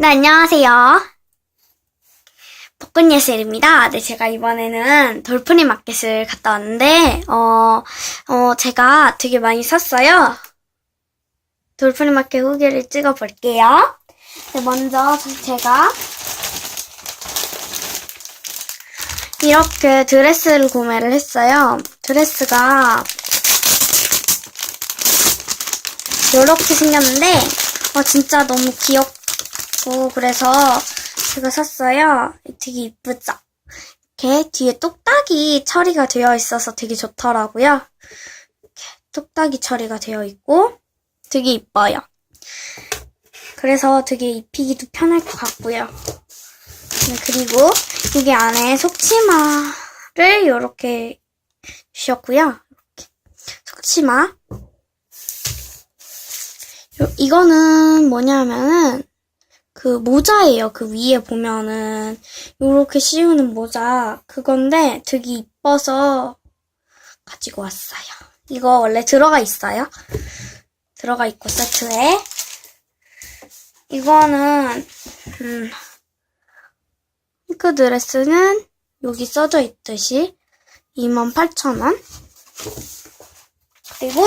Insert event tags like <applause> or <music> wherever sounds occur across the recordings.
네, 안녕하세요. 벚꽃예슬입니다. 네, 제가 이번에는 돌프리 마켓을 갔다 왔는데, 어, 어, 제가 되게 많이 샀어요. 돌프리 마켓 후기를 찍어 볼게요. 네, 먼저 제가 이렇게 드레스를 구매를 했어요. 드레스가 이렇게 생겼는데, 어, 진짜 너무 귀엽 고, 그래서 제가 샀어요. 되게 이쁘죠? 이렇게 뒤에 똑딱이 처리가 되어 있어서 되게 좋더라고요. 이렇게 똑딱이 처리가 되어 있고, 되게 이뻐요. 그래서 되게 입히기도 편할 것 같고요. 네, 그리고 이게 안에 속치마를 이렇게 주셨고요. 이렇게 속치마. 요- 이거는 뭐냐면은 그 모자예요. 그 위에 보면은 요렇게 씌우는 모자 그건데 되게 이뻐서 가지고 왔어요. 이거 원래 들어가 있어요. 들어가 있고 세트에 이거는 음 핑크 드레스는 여기 써져 있듯이 28,000원 그리고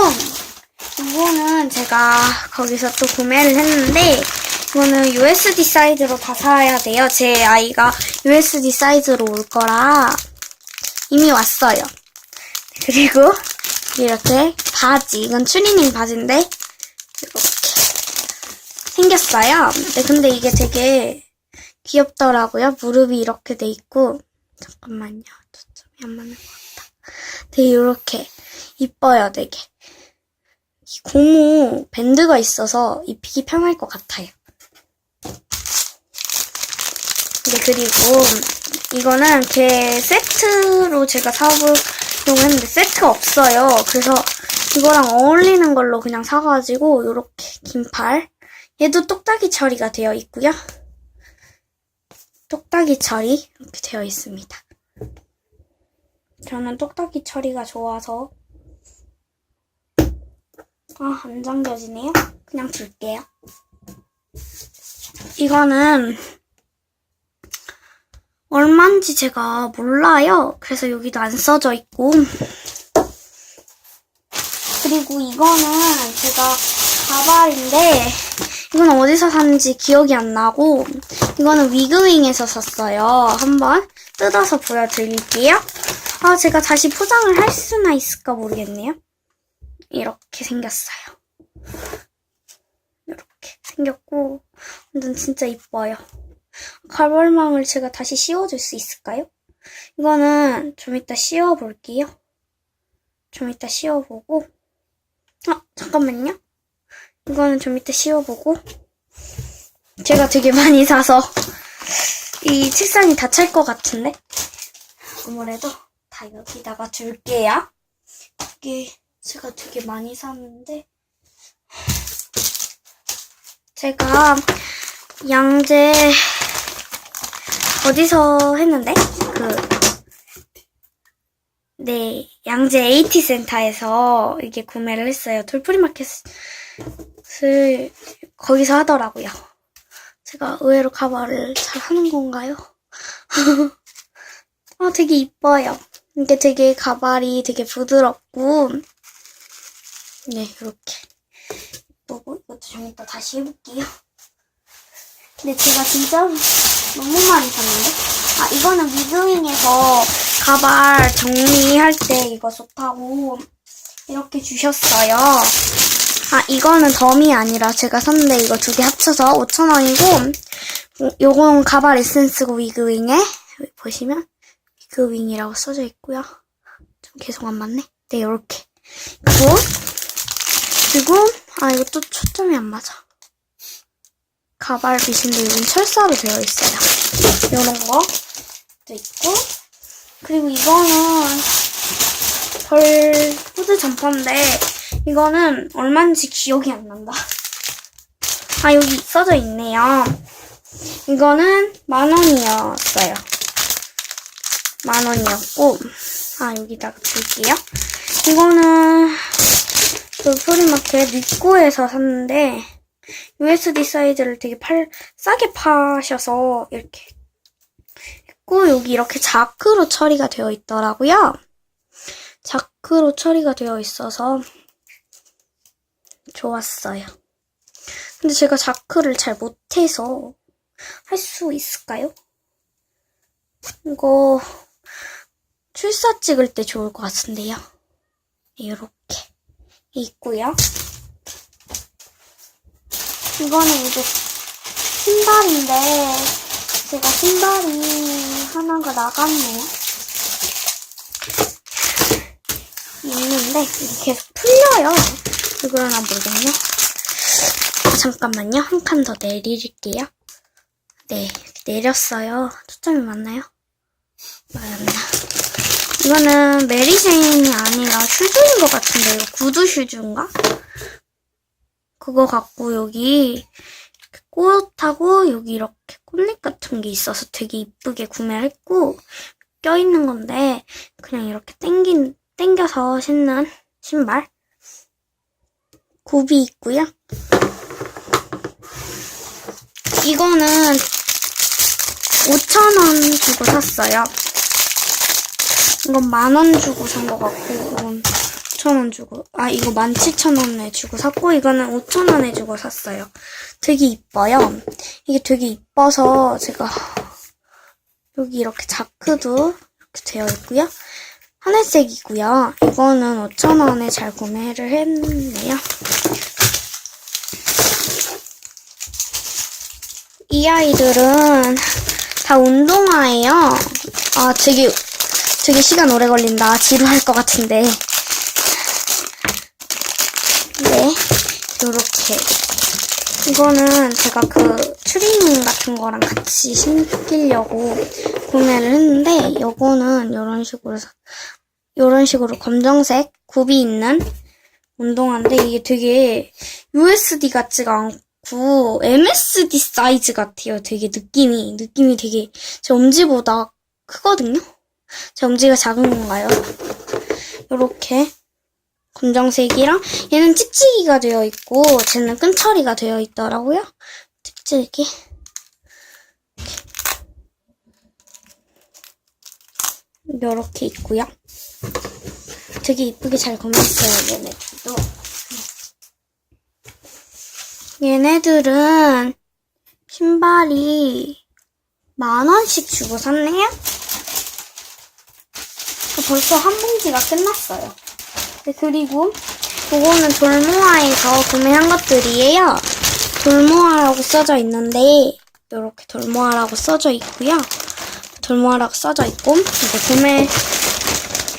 이거는 제가 거기서 또 구매를 했는데 이거는 USD 사이즈로 다 사야 돼요. 제 아이가 USD 사이즈로 올 거라 이미 왔어요. 그리고 이렇게 바지 이건 추리닝 바지인데 이렇게 생겼어요. 네, 근데 이게 되게 귀엽더라고요. 무릎이 이렇게 돼 있고 잠깐만요. 초점이 안 맞는 것 같다. 되게 이렇게 이뻐요, 되게. 이 고무 밴드가 있어서 입히기 편할 것 같아요. 네, 그리고 이거는 걔 세트로 제가 사보려고 했는데 세트가 없어요. 그래서 이거랑 어울리는 걸로 그냥 사가지고 이렇게 긴팔 얘도 똑딱이 처리가 되어 있고요. 똑딱이 처리 이렇게 되어 있습니다. 저는 똑딱이 처리가 좋아서 아, 안 잠겨지네요. 그냥 둘게요. 이거는 얼마인지 제가 몰라요. 그래서 여기도 안 써져 있고. 그리고 이거는 제가 가발인데 이건 어디서 샀는지 기억이 안 나고 이거는 위그윙에서 샀어요. 한번 뜯어서 보여드릴게요. 아, 제가 다시 포장을 할 수나 있을까 모르겠네요. 이렇게 생겼어요. 이렇게 생겼고 완전 진짜 이뻐요. 가발망을 제가 다시 씌워줄 수 있을까요? 이거는 좀 이따 씌워볼게요. 좀 이따 씌워보고 아 잠깐만요. 이거는 좀 이따 씌워보고 제가 되게 많이 사서 이 책상이 다 찰 것 같은데 아무래도 다 여기다가 줄게요. 이게 제가 되게 많이 샀는데 제가 양재 어디서 했는데 그 네, 양재 AT 센터에서 이게 구매를 했어요. 돌프리 마켓을 거기서 하더라고요. 제가 의외로 가발을 잘 하는 건가요? <laughs> 아, 되게 이뻐요. 이게 되게 가발이 되게 부드럽고, 네, 이렇게. 이쁘고, 이것도 좀 이따 다시 해볼게요. 근데 제가 진짜 너무 많이 샀는데? 아, 이거는 미드윙에서 가발 정리할 때 이거 좋다고 이렇게 주셨어요. 아, 이거는 덤이 아니라 제가 샀는데 이거 두 개 합쳐서 5,000원이고, 요건 가발 에센스고 위그윙에, 보시면 위그윙이라고 써져 있고요. 좀 계속 안 맞네. 네, 요렇게. 그리고, 그리고, 아, 이것도 초점이 안 맞아. 가발 빗인데 여긴 철사로 되어 있어요. 이런 거도 있고, 그리고 이거는 벌 후드 점퍼인데 이거는 얼마인지 기억이 안 난다. 아 여기 써져 있네요. 이거는 만 원이었어요. 만 원이었고 아 여기다가 줄게요. 이거는 그 프리마켓 니코에서 샀는데 USD 사이즈를 되게 팔, 싸게 파셔서 이렇게 있고 여기 이렇게 자크로 처리가 되어 있더라고요. 자크로 처리가 되어 있어서 좋았어요. 근데 제가 자크를 잘 못해서 할 수 있을까요? 이거 출사 찍을 때 좋을 것 같은데요. 이렇게 있고요. 이거는 이제 신발인데 제가 신발이 하나가 나갔네요. 있는데 이게 풀려요. 왜 그러나 모르겠네요. 잠깐만요. 한 칸 더 내릴게요. 네, 내렸어요. 초점이 맞나요? 맞나? 이거는 메리제인이 아니라 슈즈인 것 같은데 이거 구두 슈즈인가? 그거 갖고 여기 꽃하고 여기 이렇게 꽃잎 같은 게 있어서 되게 이쁘게 구매를 했고 껴있는 건데 그냥 이렇게 땡긴 땡겨서 신는 신발 굽이 있고요. 이거는 5,000원 주고 샀어요. 이건 만 원 주고 산 것 같고, 이건 5,000원 주고, 아, 이거 17,000원에 주고 샀고, 이거는 5,000원에 주고 샀어요. 되게 이뻐요. 이게 되게 이뻐서 제가, 여기 이렇게 자크도 이렇게 되어 있고요. 하늘색이고요. 이거는 5,000원에 잘 구매를 했네요. 이 아이들은 다 운동화예요. 아, 되게, 되게 시간 오래 걸린다. 지루할 것 같은데. 네, 요렇게. 이거는 제가 그 추리닝 같은 거랑 같이 신기려고 구매를 했는데, 요거는 요런 식으로, 사- 요런 식으로 검정색 굽이 있는 운동화인데, 이게 되게 USD 같지가 않고, MSD 사이즈 같아요. 되게 느낌이, 느낌이 되게 제 엄지보다 크거든요? 제 엄지가 작은 건가요? 요렇게 검정색이랑 얘는 찍찍이가 되어 있고 쟤는 끈처리가 되어 있더라고요. 찍찍이. 요렇게 있고요. 되게 이쁘게 잘 구매했어요, 얘네들도. 얘네들은 신발이 만 원씩 주고 샀네요. 벌써 한 봉지가 끝났어요. 네, 그리고 이거는 돌모아에서 구매한 것들이에요. 돌모아라고 써져 있는데 이렇게 돌모아라고 써져 있고요. 돌모아라고 써져 있고 이거 구매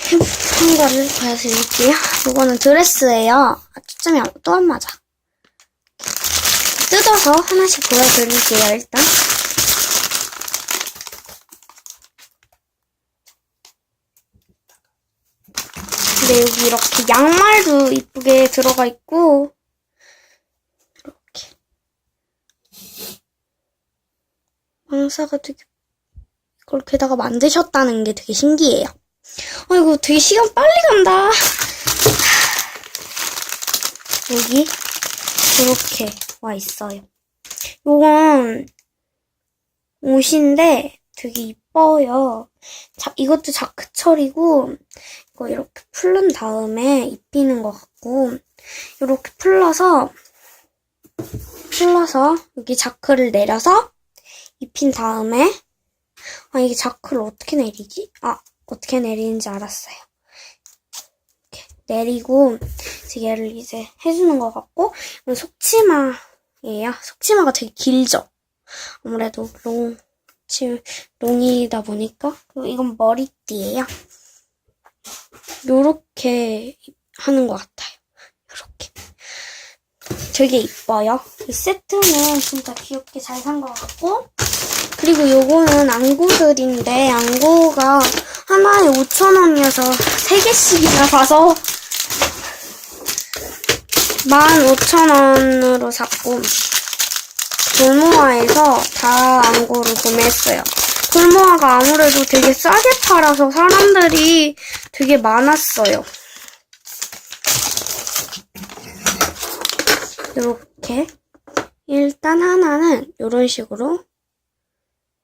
한 거를 보여드릴게요. 이거는 드레스예요. 아, 초점이 또 안 맞아. 뜯어서 하나씩 보여드릴게요, 일단. 근데 여기 이렇게 양말도 이쁘게 들어가 있고, 이렇게. 왕사가 되게, 이걸 게다가 만드셨다는 게 되게 신기해요. 아이고, 되게 시간 빨리 간다. 여기, 이렇게 와 있어요. 요건 옷인데 되게 이뻐요. 자, 이것도 자크철이고 이렇게 풀른 다음에 입히는 것 같고 이렇게 풀러서 풀러서 여기 자크를 내려서 입힌 다음에 아 이게 자크를 어떻게 내리지? 아 어떻게 내리는지 알았어요. 이렇게 내리고 이제 얘를 이제 해주는 것 같고 이건 속치마예요. 속치마가 되게 길죠. 아무래도 롱 치, 롱이다 보니까 이건 머리띠예요. 요렇게 하는 것 같아요. 요렇게. 되게 이뻐요. 이 세트는 진짜 귀엽게 잘 산 것 같고 그리고 요거는 안구들인데 안구가 하나에 5,000원이어서 3개씩이나 사서 15,000원으로 샀고 돌모아에서 다 안구를 구매했어요. 돌모아가 아무래도 되게 싸게 팔아서 사람들이 되게 많았어요. 이렇게 일단 하나는 이런 식으로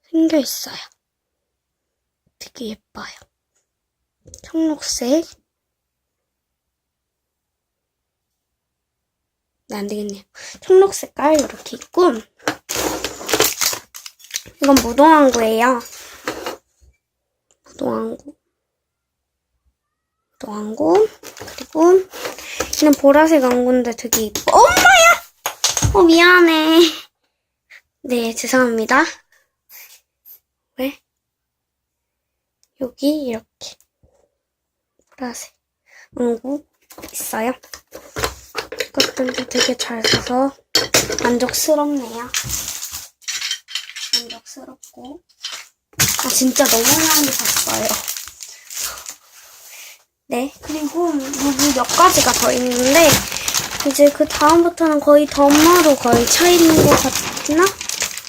생겨 있어요. 되게 예뻐요. 청록색. 네, 안 되겠네요. 청록 색깔 이렇게 있고, 이건 무동항구예요. 무동항구. 무동항구. 그리고, 얘는 보라색 항구인데 되게 이뻐. 엄마야! 어, 미안해. 네, 죄송합니다. 왜? 여기 이렇게 보라색 항구 있어요. 이것들도 되게 잘 써서 만족스럽네요. 만족스럽고. 아, 진짜 너무 많이 샀어요. 네, 그리고 여기 몇 가지가 더 있는데, 이제 그 다음부터는 거의 덤마로 거의 차 있는 것 같나?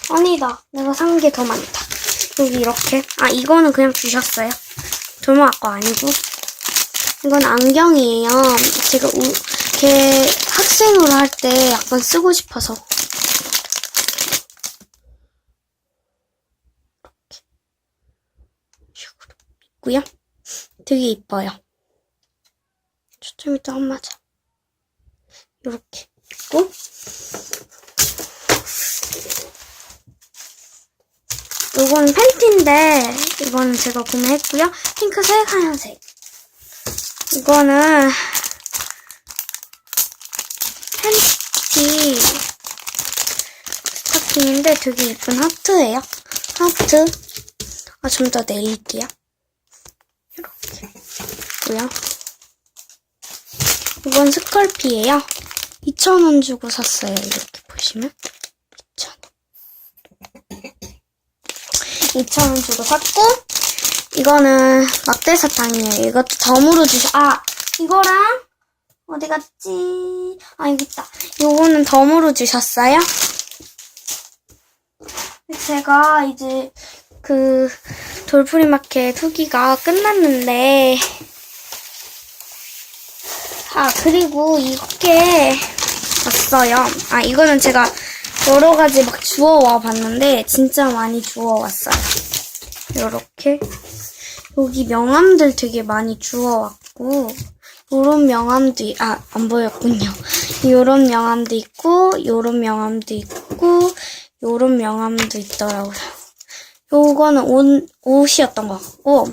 아니다. 내가 산 게 더 많다. 여기 이렇게. 아, 이거는 그냥 주셨어요. 돌마 거 아니고. 이건 안경이에요. 제가 우, 걔 학생으로 할 때 약간 쓰고 싶어서. 이렇게 식으로 있고요. 되게 이뻐요. 초점이 또 안 맞아. 이렇게 있고. 이건 팬티인데 이거는 제가 구매했고요. 핑크색, 하얀색. 이거는 팬티 스타킹인데 되게 예쁜 하트예요. 하트. 아, 좀 더 내릴게요. 있고요. 이건 스컬피예요. 2,000원 주고 샀어요. 이렇게 보시면 2,000원. 2,000원 주고 샀고 이거는 막대사탕이에요. 이것도 덤으로 주셔. 아 이거랑 어디 갔지? 아 여기 있다. 요거는 덤으로 주셨어요. 제가 이제 그 돌풀이 마켓 후기가 끝났는데 아 그리고 이렇게 왔어요. 아 이거는 제가 여러 가지 막 주워와 봤는데 진짜 많이 주워왔어요. 요렇게 여기 명함들 되게 많이 주워왔고 요런 명함도 이- 아, 안 보였군요. 요런 명함도 있고 요런 명함도 있고 요런 명함도 있더라고요. 요거는 옷, 옷이었던 것 같고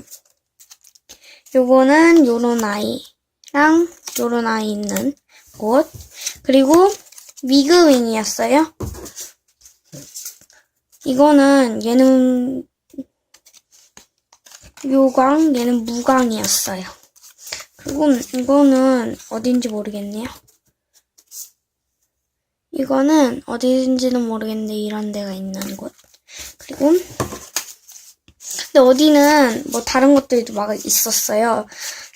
요거는 요런 아이랑 요런 아이 있는 옷 그리고 미그윙이었어요. 이거는 얘는 요광, 얘는 무광이었어요. 그리고 이거는 어딘지 모르겠네요. 이거는 어딘지는 모르겠는데 이런 데가 있는 곳. 그리고 근데 어디는 뭐 다른 것들도 막 있었어요.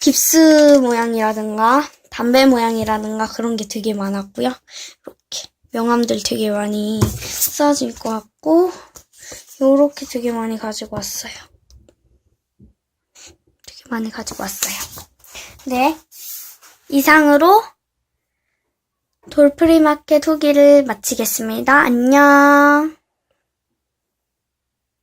깁스 모양이라든가 담배 모양이라든가 그런 게 되게 많았고요. 이렇게 명함들 되게 많이 써질 것 같고 요렇게 되게 많이 가지고 왔어요. 되게 많이 가지고 왔어요. 네. 이상으로 돌프리마켓 후기를 마치겠습니다. 안녕.